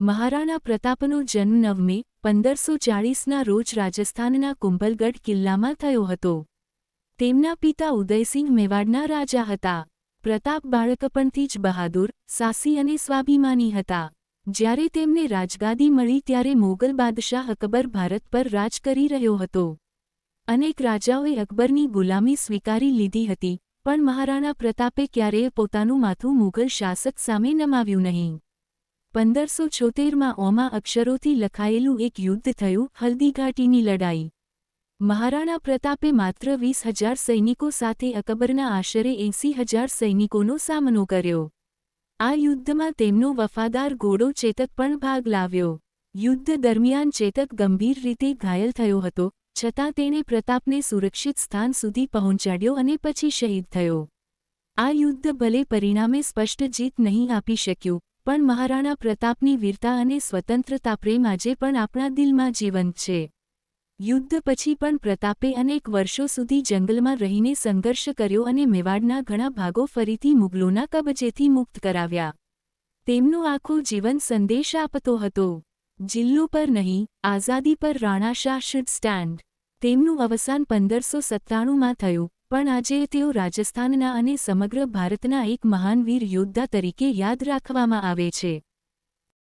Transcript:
મહારાણા પ્રતાપનો જન્મ નવ મે પંદરસો ચાળીસના રોજ રાજસ્થાનના કુંભલગઢ કિલ્લામાં થયો હતો. તેમના પિતા ઉદયસિંહ મેવાડના રાજા હતા. પ્રતાપ બાળકપણથી જ બહાદુર, સાહસી અને સ્વાભિમાની હતા. જ્યારે તેમને રાજગાદી મળી ત્યારે મોગલ બાદશાહ અકબર ભારત પર રાજ કરી રહ્યો હતો. અનેક રાજાઓએ અકબરની ગુલામી સ્વીકારી લીધી હતી, પણ મહારાણા પ્રતાપે ક્યારેય પોતાનું માથું મુઘલ શાસક સામે નમાવ્યું નહીં. પંદરસો છોતેરમાં ઓમા અક્ષરોથી લખાયેલું એક યુદ્ધ થયું, હલ્દીઘાટીની લડાઈ. મહારાણા પ્રતાપે માત્ર વીસ હજાર સૈનિકો સાથે અકબરના આશરે એંસી હજાર સૈનિકોનો સામનો કર્યો. આ યુદ્ધમાં તેમનો વફાદાર ઘોડો ચેતક પણ ભાગ લાવ્યો. યુદ્ધ દરમિયાન ચેતક ગંભીર રીતે ઘાયલ થયો હતો, છતાં તેણે પ્રતાપને સુરક્ષિત સ્થાન સુધી પહોંચાડ્યો અને પછી શહીદ થયો. આ યુદ્ધ ભલે પરિણામે સ્પષ્ટ જીત નહીં આપી શક્યું પણ મહારાણા પ્રતાપની વીરતા અને સ્વતંત્રતા પ્રેમ આજે પણ આપણા દિલમાં જીવંત છે. યુદ્ધ પછી પણ પ્રતાપે અનેક વર્ષો સુધી જંગલમાં રહીને સંઘર્ષ કર્યો અને મેવાડના ઘણા ભાગો ફરીથી મુગલોના કબજેથી મુક્ત કરાવ્યા. તેમનું આખું જીવન સંદેશ આપતો હતો. જિલ્લો પર નહીં, આઝાદી પર રાણા શાહ શુડ સ્ટેન્ડ તેમનું અવસાન પંદરસો સત્તાણુંમાં થયું. પણ આજે તેઓ રાજસ્થાનના અને સમગ્ર ભારતના એક મહાન વીર યોદ્ધા તરીકે યાદ રાખવામાં આવે છે.